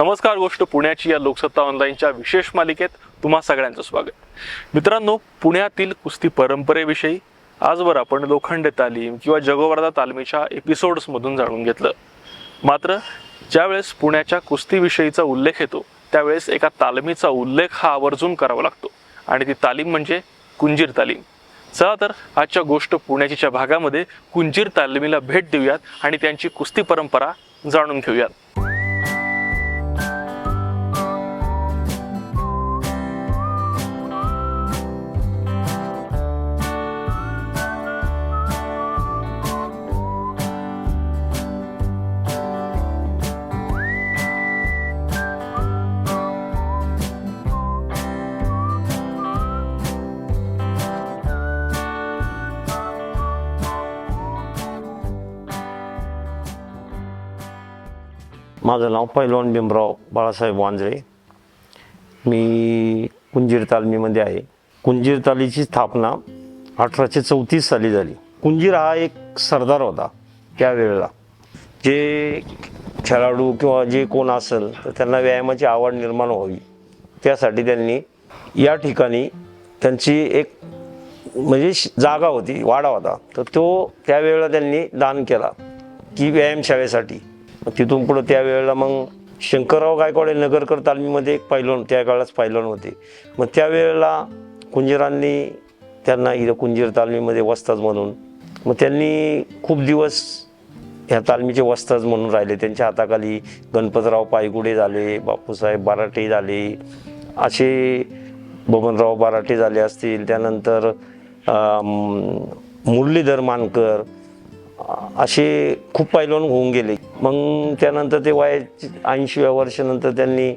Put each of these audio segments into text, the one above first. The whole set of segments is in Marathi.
नमस्कार गोष्ट पुण्याची या लोकसत्ता ऑनलाईनच्या विशेष मालिकेत तुम्हा सगळ्यांचं स्वागत. मित्रांनो पुण्यातील कुस्ती परंपरेविषयी आजवर आपण लोखंड तालीम किंवा जगोवर्धा तालमीच्या एपिसोड्समधून जाणून घेतलं. मात्र ज्यावेळेस पुण्याच्या कुस्तीविषयीचा उल्लेख येतो त्यावेळेस एका तालमीचा उल्लेख हा आवर्जून करावा लागतो. आणि ती तालीम म्हणजे कुंजीर तालीम. चला तर आजच्या गोष्ट पुण्याच्या भागामध्ये कुंजीर तालमीला भेट देऊयात आणि त्यांची कुस्ती परंपरा जाणून घेऊयात. माझं नाव पैलवान भीमराव बाळासाहेब वांजळे मी कुंजीर तालमीमध्ये आहे. कुंजीर तालीची स्थापना अठराशे चौतीस साली झाली. कुंजीर हा एक सरदार होता त्यावेळेला. जे खेळाडू किंवा जे कोण असेल तर त्यांना व्यायामाची आवड निर्माण व्हावी. त्यासाठी त्यांनी या ठिकाणी त्यांची एक म्हणजे श- जागा होती वाडा होता. तर तो त्यावेळेला त्यांनी दान केला की व्यायामशाळेसाठी तिथून पुढं त्यावेळेला मग शंकरराव गायकवाड हे नगरकर तालमीमध्ये एक पैलवान त्या काळात पैलवान होते. मग त्यावेळेला कुंजीरांनी त्यांना इथं कुंजीर तालमीमध्ये वस्ताज म्हणून मग त्यांनी खूप दिवस ह्या तालमीचे वस्ताज म्हणून राहिले. त्यांच्या हाताखाली गणपतराव पायगुडे झाले बापूसाहेब बाराटे झाले असे बबनराव बाराटे झाले असतील. त्यानंतर मुरलीधर मानकर असे खूप पैलवान होऊन गेले. मग त्यानंतर ते वया ऐंशीव्या वर्षानंतर त्यांनी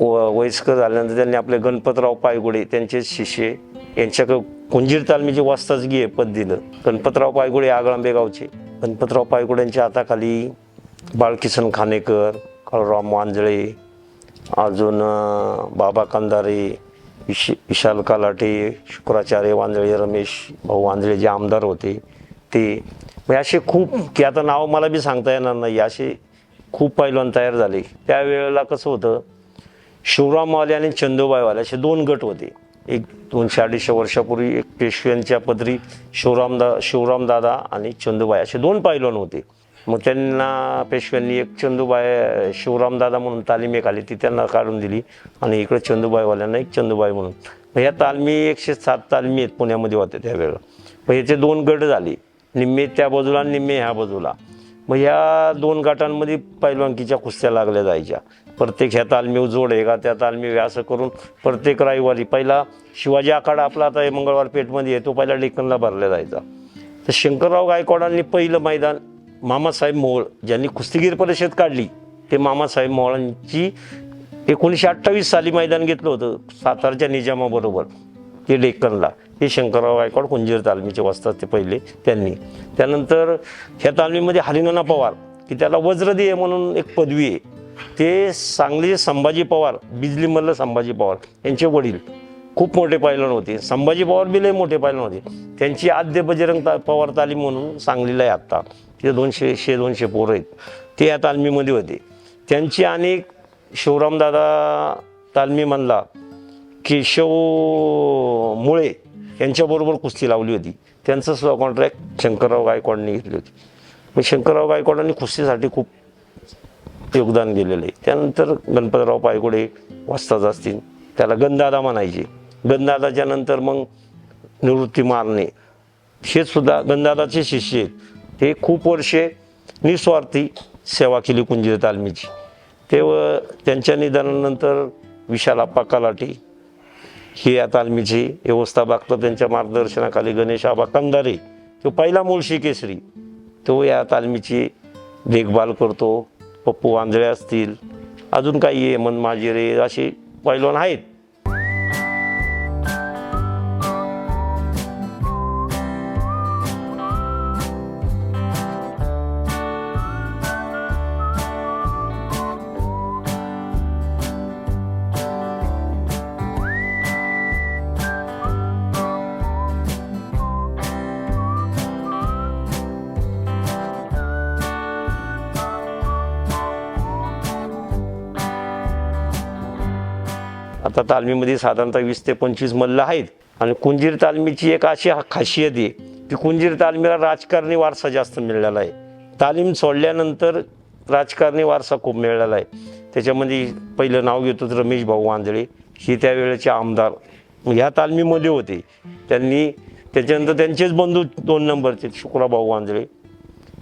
व वयस्कर झाल्यानंतर त्यांनी आपले गणपतराव पायगुडे त्यांचे शिष्य यांच्याकडे कुंजीर तालमीचे वास्ताजगी हे पद दिलं. गणपतराव पायगुडे आगळांबे गावचे गणपतराव पायगुड्यांच्या हाताखाली बाळकिसन खानेकर काळराम वांजळे अजून बाबा कंदारे विश विशाल कालाटे शुक्राचार्य वांजळे रमेश भाऊ वांजळे जे आमदार होते ते म्हणजे असे खूप की आता नाव मला बी सांगता येणार नाही. असे खूप पैलवान तयार झाले. त्यावेळेला कसं होतं शिवरामवाले आणि चंदूबाईवाले असे दोन गट होते. एक दोनशे अडीचशे वर्षापूर्वी एक पेशव्यांच्या पदरी शिवरामदा शिवरामदादा आणि चंदूबाई असे दोन पैलवान होते. मग त्यांना पेशव्यांनी एक चंदूबाई शिवरामदादा म्हणून तालीम एक आली ती त्यांना काढून दिली आणि इकडे चंदूबाईवाल्यांना एक चंदूबाई म्हणून. मग ह्या तालमी एकशे सात तालमी आहेत पुण्यामध्ये होत्या त्यावेळेला. मग याचे दोन गट झाले. निम्मे त्या बाजूला आणि निम्मे ह्या बाजूला. मग ह्या दोन गटांमध्ये पैलवानकीच्या कुस्त्या लागल्या जायच्या. प्रत्येक ह्या तालमीव जोड आहे का त्या तालमी असं करून प्रत्येक रविवारी पहिला शिवाजी आखाडा आपला आता मंगळवार पेठमध्ये येतो पहिला डेक्कनला भरला जायचा. तर शंकरराव गायकवाडांनी पहिलं मैदान मामासाहेब मोहोळ ज्यांनी कुस्तीगीर परिषद काढली ते मामासाहेब मोहोळांची एकोणीसशे अठ्ठावीस साली मैदान घेतलं होतं सातारच्या निजामाबरोबर. ते डेक्कनला. हे शंकरराव गायकवाड कुंजीर तालमीचे वाजतात ते पहिले त्यांनी. त्यानंतर ह्या तालमीमध्ये हरिनाना पवार की त्याला वज्रदेय म्हणून एक पदवी आहे. ते सांगलीचे संभाजी पवार बिजली संभाजी पवार यांचे वडील. खूप मोठे पैलवान होते. संभाजी पवार बिलही मोठे पैलवान होते. त्यांची आद्य बजरंग ता पवार तालीम म्हणून सांगलीला आहे आत्ता. तिथे दोनशे शे दोनशे पोरं आहेत. ते या तालमीमध्ये होते. त्यांची अनेक शिवरामदादा तालमी म्हणला केशव मुळे यांच्याबरोबर कुस्ती लावली होती. त्यांचं सुद्धा कॉन्ट्रॅक्ट शंकरराव गायकवाडनी घेतली होती. मग शंकरराव गायकवाडांनी कुस्तीसाठी खूप योगदान दिलेलं आहे. त्यानंतर गणपतराव पायगुडे वाजताच असतील. त्याला गंधादा म्हणायचे. गंधादाच्या नंतर मग निवृत्ती मारणे. हे सुद्धा गंधादाचे शिष्य आहेत. ते खूप वर्षे निस्वार्थी सेवा केली कुंजीर तालमीची. तेव्हा त्यांच्या निधनानंतर विशालाप्पा कलाटी हे या तालमीची व्यवस्था बघतात त्यांच्या मार्गदर्शनाखाली गणेश आबा कंदारे तो पहिला मुळशी केसरी तो या तालमीची देखभाल करतो. पप्पू आंधळे असतील अजून काही हेमंत माजिरे असे पैलवान आहेत. आता तालमीमध्ये साधारणतः वीस ते पंचवीस मल्ल आहेत. आणि कुंजीर तालमीची एक अशी खासियत आहे की कुंजीर तालमीला राजकारणी वारसा जास्त मिळालेला आहे. तालीम सोडल्यानंतर राजकारणी वारसा खूप मिळालेला आहे. त्याच्यामध्ये पहिलं नाव घेतो रमेश भाऊ वांजळे. हे त्यावेळेचे आमदार ह्या तालमीमध्ये होते. त्यांनी त्याच्यानंतर त्यांचेच बंधू दोन नंबरचे शुक्राभाऊ वांजळे.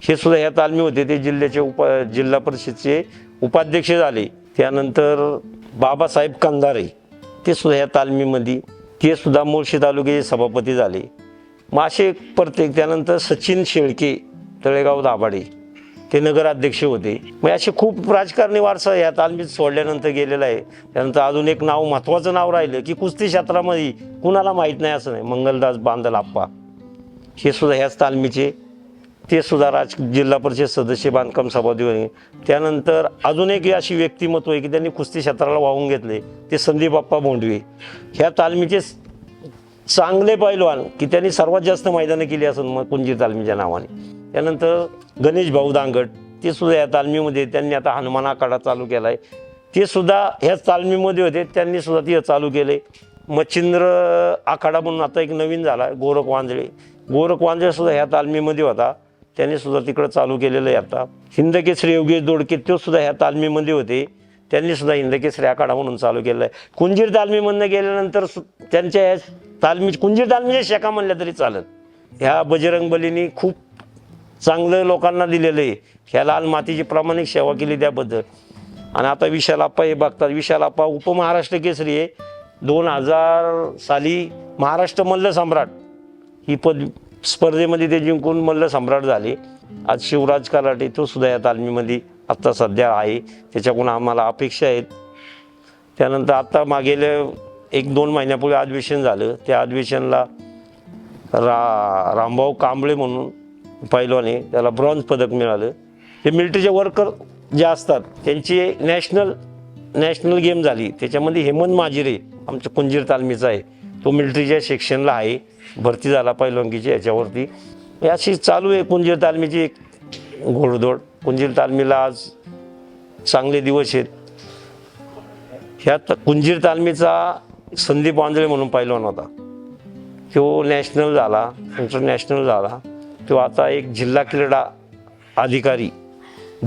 हे सुद्धा ह्या तालमी होते. ते जिल्ह्याचे उपा जिल्हा परिषदचे उपाध्यक्ष झाले. त्यानंतर बाबासाहेब कंधारे. ते सुद्धा ह्या तालमीमध्ये ते सुद्धा मुळशी तालुक्याचे सभापती झाले. मग असे प्रत्येक त्यानंतर सचिन शेळके तळेगाव दाभाडे ते नगराध्यक्ष होते. मग असे खूप राजकारणी वारसा या तालमीत सोडल्यानंतर गेलेला आहे. त्यानंतर अजून एक नाव महत्त्वाचं नाव राहिलं की कुस्ती क्षेत्रामध्ये कुणाला माहीत नाही असं नाही. मंगलदास बांदलाप्पा. हे सुद्धा ह्याच तालमीचे ते सुद्धा राज जिल्हा परिषद सदस्य बांधकाम सभापती त्यानंतर अजून एक अशी व्यक्तिमत्व आहे की त्यांनी कुस्ती क्षेत्राला वाहून घेतले ते संदीप बाप्पा भोंडवे ह्या तालमीचे चांगले पैलवान की त्यांनी सर्वात जास्त मैदानं केली असून मग कुंजीर तालमीच्या नावाने. त्यानंतर गणेश भाऊ दांगट ते सुद्धा या तालमीमध्ये त्यांनी आता हनुमान आखाडा चालू केला आहे ते सुद्धा ह्याच तालमीमध्ये होते. त्यांनी सुद्धा ते चालू केले. मच्छिंद्र आखाडा म्हणून आता एक नवीन झाला आहे गोरख वांजळे. गोरख वांजळे सुद्धा ह्या तालमीमध्ये होता. त्यांनी सुद्धा तिकडं चालू केलेलं आहे आता. हिंदकेसरी योगेश दोडके तो सुद्धा ह्या तालमीमध्ये होते. त्यांनी सुद्धा हिंदकेसरी आखाडा म्हणून चालू केलं आहे. कुंजीर तालमीमधनं गेल्यानंतर सु- त्यांच्या ह्या तालमी कुंजीर तालमीच्या शाखा म्हणल्या तरी चालत. ह्या बजरंग बलीनी खूप चांगलं लोकांना दिलेलं आहे. ह्या लाल मातीची प्रामाणिक सेवा केली त्याबद्दल. आणि आता विशालाप्पा हे बघतात. विशालाप्पा उपमहाराष्ट्र केसरी आहे. दोन हजार साली महाराष्ट्र मल्ल सम्राट ही पद स्पर्धेमध्ये ते जिंकून मल्ल सम्राट झाले. आज शिवराज कराटे तो सुद्धा या तालमीमध्ये आत्ता सध्या आहे. त्याच्याकडून आम्हाला अपेक्षा आहेत. त्यानंतर आत्ता मागेल एक दोन महिन्यापूर्वी अधिवेशन झालं. त्या अधिवेशनला रा रामभाऊ कांबळे म्हणून पैलवाने त्याला ब्रॉन्झ पदक मिळालं. ते मिलिटरीचे वर्कर जे असतात त्यांची नॅशनल नॅशनल गेम झाली. त्याच्यामध्ये हेमंत माजिरे आमच्या कुंजीर तालमीचा आहे. तो मिलिटरीच्या सेक्शनला आहे भरती झाला पैलवानकीची याच्यावरती. अशी चालू आहे कुंजीर तालमीची एक घोडदोड. कुंजीर तालमीला आज चांगले दिवस आहेत. ह्यात कुंजीर तालमीचा संदीप वांजळे म्हणून पैलवान होता. तो नॅशनल झाला इंटरनॅशनल झाला. तो आता एक जिल्हा क्रीडा अधिकारी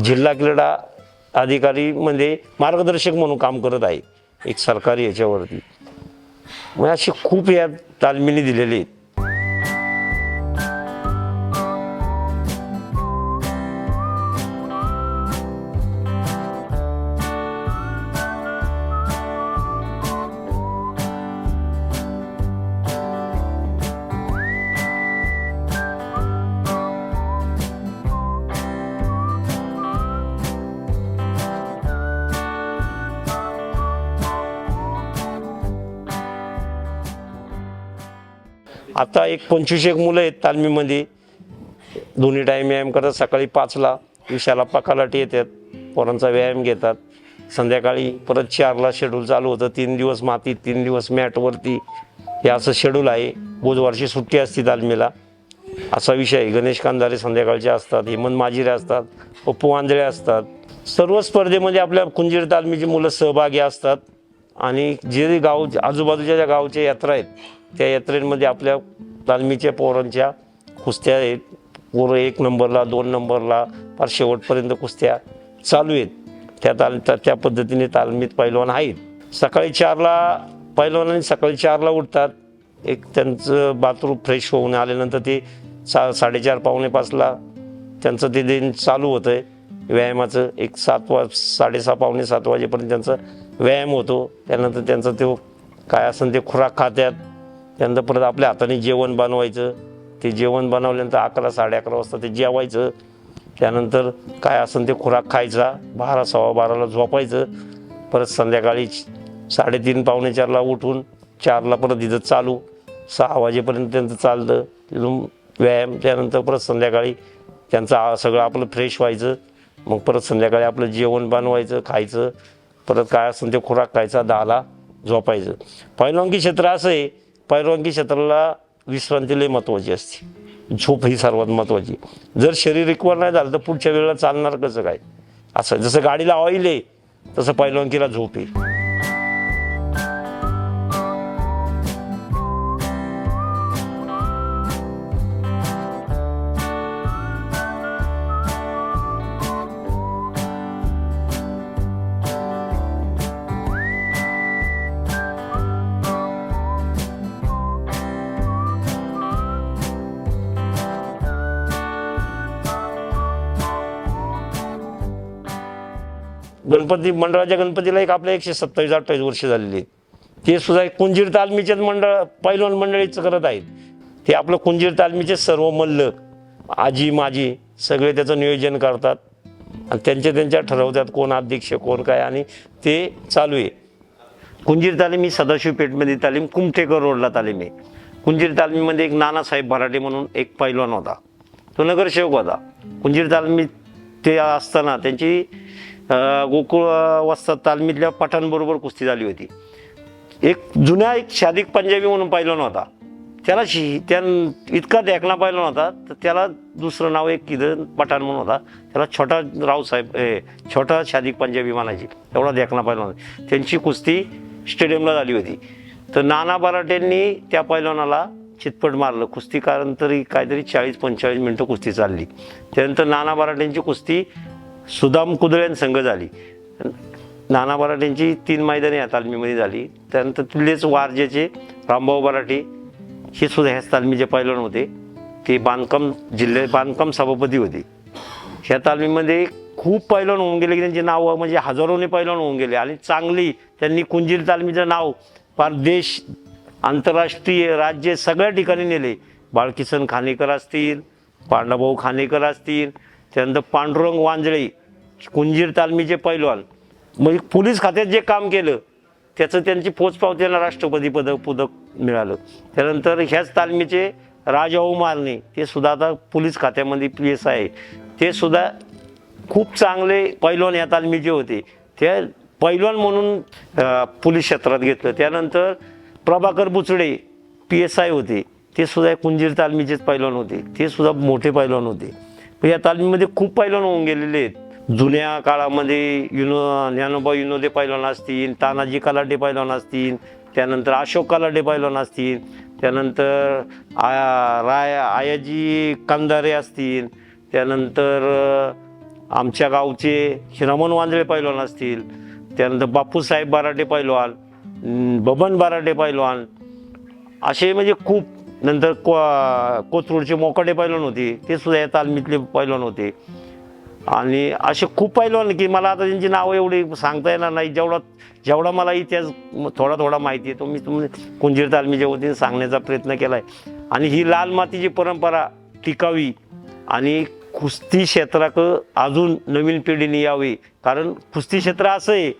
जिल्हा क्रीडा अधिकारीमध्ये म्हणजे मार्गदर्शक म्हणून काम करत आहे एक सरकारी याच्यावरती. मग अशी खूप या तालमीने दिलेली आहेत. आता एक पंचवीस एक मुलं आहेत तालमीमध्ये. दोन्ही टाईम व्यायाम करतात. सकाळी पाचला विशाला पकालाटी येतात. पोरांचा व्यायाम घेतात. संध्याकाळी परत चारला शेड्यूल चालू होतं. तीन दिवस मातीत तीन दिवस मॅटवरती हे असं शेड्यूल आहे. बुधवारची सुट्टी असते तालमीला. असा विषय आहे. गणेश कांदारे संध्याकाळचे असतात. हेमंत माजिरे असतात. पप्पू वांजळे असतात. सर्व स्पर्धेमध्ये आपल्या कुंजीर तालमीची मुलं सहभागी असतात. आणि जे गाव आजूबाजूच्या ज्या गावच्या यात्रा आहेत त्या यात्रेमध्ये आपल्या तालमीच्या पोरांच्या कुस्त्या आहेत. पोरं एक नंबरला दोन नंबरला फार शेवटपर्यंत कुस्त्या चालू आहेत. त्या ताल त्या- त्या पद्धतीने तालमीत पैलवान आहेत. सकाळी चारला पैलवानांनी सकाळी चारला उठतात. एक त्यांचं बाथरूम फ्रेश होऊन आल्यानंतर ते सा साडेचार पावणे पाचला त्यांचं ते दिन चालू होतं आहे व्यायामाचं एक सात वा साडेसहा पावणे सात वाजेपर्यंत त्यांचा व्यायाम होतो. त्यानंतर त्यांचं तो काय असेल ते खुराक खात्यात. त्यानंतर परत आपल्या हाताने जेवण बनवायचं. ते जेवण बनवल्यानंतर अकरा साडे अकरा वाजता ते जेवायचं. त्यानंतर काय असेल ते खुराक खायचा. बारा सव्वा बाराला झोपायचं. परत संध्याकाळी साडेतीन पावणे चारला उठून चारला परत इथं चालू. सहा वाजेपर्यंत त्यांचं चालतं. तिथून व्यायाम. त्यानंतर परत संध्याकाळी त्यांचं सगळं आपलं फ्रेश व्हायचं. मग परत संध्याकाळी आपलं जेवण बनवायचं खायचं. परत काय असेल ते खुराक खायचा दहाला झोपायचं. पैलवानकी क्षेत्र असं आहे. पैलवानकी क्षेत्राला विश्रांती लई महत्त्वाची असते. झोप ही सर्वात महत्त्वाची जर शरीर रिकवर नाही झालं तर पुढच्या वेळेला चालणार कसं काय? असं जसं गाडीला ऑइल आहे तसं पैलवानकीला झोप आहे. गणपती मंडळाच्या गणपतीला एक आपल्या एकशे सत्तावीस अठ्ठावीस वर्ष झालेली ते सुद्धा एक कुंजीर तालमीचेच मंडळ पैलवान मंडळीच करत आहेत. ते आपलं कुंजीर तालमीचे सर्व मल्ल आजी माजी सगळे त्याचं नियोजन करतात. आणि त्यांच्या त्यांच्या ठरवतात कोण अध्यक्ष कोण काय आणि ते चालू आहे. कुंजीर तालीम ही सदाशिव पेठमध्ये तालीम कुमठेकर रोडला तालीम आहे. कुंजीर तालमीमध्ये एक नानासाहेब भराटे म्हणून एक पैलवान होता. तो नगरसेवक होता. कुंजीर तालमीत ते असताना त्यांची गोकुळ वस्तात तालमीतल्या पठाणबरोबर कुस्ती झाली होती. एक जुन्या एक शादिक पंजाबी म्हणून पैलवान होता त्याला शि त्या इतका देखना पाहिला होता तर त्याला दुसरं नाव एक किदन पठाण म्हणून होता. त्याला छोटा रावसाहेब ए, छोटा शादिक पंजाबी म्हणायची. एवढा देखना पाहिला होता. त्यांची कुस्ती स्टेडियमला झाली होती. तर नाना बराटेंनी त्या पैलवानाला चितपट मारलं. कुस्ती कारण तरी काहीतरी चाळीस पंचेचाळीस मिनटं कुस्ती चालली. त्यानंतर नाना बराटेंची कुस्ती सुदाम कुदळे संघ झाली. नाना बराटेंची तीन मैदाने या तालमीमध्ये झाली. त्यानंतर तिथलेच वारजेचे रामभाऊ बराटे हे सुद्धा ह्याच तालमीचे पैलवान होते. ते बांधकाम जिल्हे बांधकाम सभापती होते. ह्या तालमीमध्ये खूप पैलवान होऊन गेले की त्यांची नावं म्हणजे हजारोने पैलवान होऊन गेले. आणि चांगली त्यांनी कुंजीर तालमीचं नाव फार देश आंतरराष्ट्रीय राज्य सगळ्या ठिकाणी नेले. बाळकिसन खानेकर असतील पांडाभाऊ खानेकर असतील त्यानंतर पांडुरंग वांजळे कुंजीर तालमीचे पैलवान. म्हणजे पोलीस खात्यात जे काम केलं त्याचं त्यांची पोचपावतीला राष्ट्रपती पदक पदक मिळालं. त्यानंतर ह्याच तालमीचे राजभाऊ हो मारणे ते सुद्धा आता पोलीस खात्यामध्ये पी एस आहे. ते सुद्धा खूप चांगले पैलवान या तालमीचे होते. ते पैलवान म्हणून पोलीस क्षेत्रात घेतलं. त्यानंतर Prabhakar Buchade P S I होते. ते सुद्धा कुंजीर तालमीचेच पैलवान होते. ते सुद्धा मोठे पैलवान होते. या तालमीमध्ये खूप पैलवान होऊन गेलेले आहेत. जुन्या काळामध्ये युनो ज्ञानोबा युनोदे पैलवान असतील तानाजी कलाडे पैलवान असतील त्यानंतर अशोक कलाडे पैलवान असतील त्यानंतर आया राय आयाजी कांदारे असतील त्यानंतर आमच्या गावचे रमण वांजळे पैलवान असतील त्यानंतर बापूसाहेब बराटे पैलवान बबन बराटे पैलवान असे म्हणजे खूप नंतर को कोथरूडचे मोकडे पैलवान होते ते सुद्धा या तालमीतले पैलवान होते. आणि असे खूप पैलवान की मला आता त्यांची नावं एवढी सांगता येणार नाही. जेवढा जेवढा मला इतिहास थोडा थोडा माहिती आहे तो मी तुम्ही कुंजीर तालमीच्या वतीने सांगण्याचा प्रयत्न केला आहे आणि ही लाल मातीची परंपरा टिकावी आणि कुस्ती क्षेत्राक अजून नवीन पिढीने यावी. कारण कुस्ती क्षेत्र असं आहे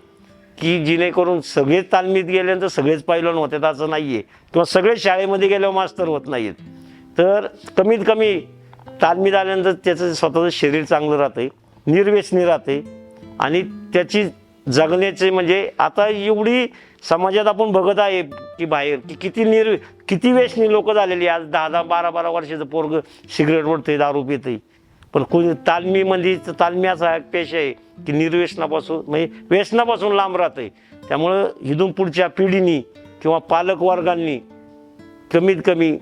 की जेणेकरून सगळेच तालमीत गेल्यानंतर सगळेच पैलवान होतात असं नाही आहे किंवा सगळे शाळेमध्ये गेल्यावर मास्तर होत नाहीत तर कमीत कमी तालमीत आल्यानंतर त्याचं स्वतःचं शरीर चांगलं राहते निर्व्यसनी राहते आणि त्याची जगण्याचे म्हणजे आता एवढी समाजात आपण बघत आहे की बाहेर की किती निर् किती व्यसनी लोक झालेली आज दहा दहा बारा बारा वर्षाचं पोरग सिगरेट ओढते दारू पिते पण कोणी तालमीमध्ये तालमी म्हणजे एक पेश आहे की निर्व्यसनापासून म्हणजे व्यसनापासून लांब राहते त्यामुळं इथून पुढच्या पिढीनी किंवा पालक वर्गांनी कमीत कमी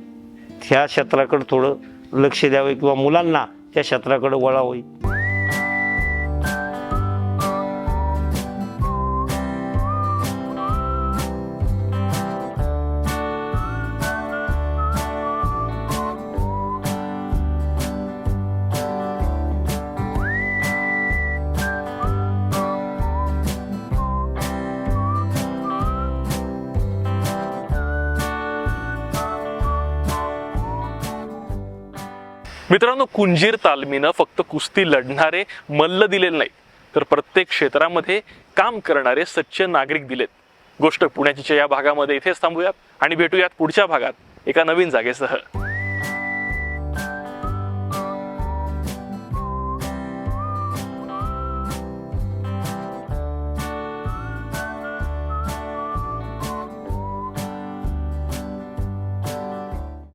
ह्या क्षेत्राकडे थोडं लक्ष द्यावे किंवा मुलांना त्या क्षेत्राकडे वळावं. मित्रांनो कुंजीर तालमीनं फक्त कुस्ती लढणारे मल्ल दिलेले नाही तर प्रत्येक क्षेत्रामध्ये काम करणारे सच्चे नागरिक दिलेत. गोष्ट पुण्याच्या या भागामध्ये इथेच थांबूयात आणि भेटूयात पुढच्या भागात एका नवीन जागेसह.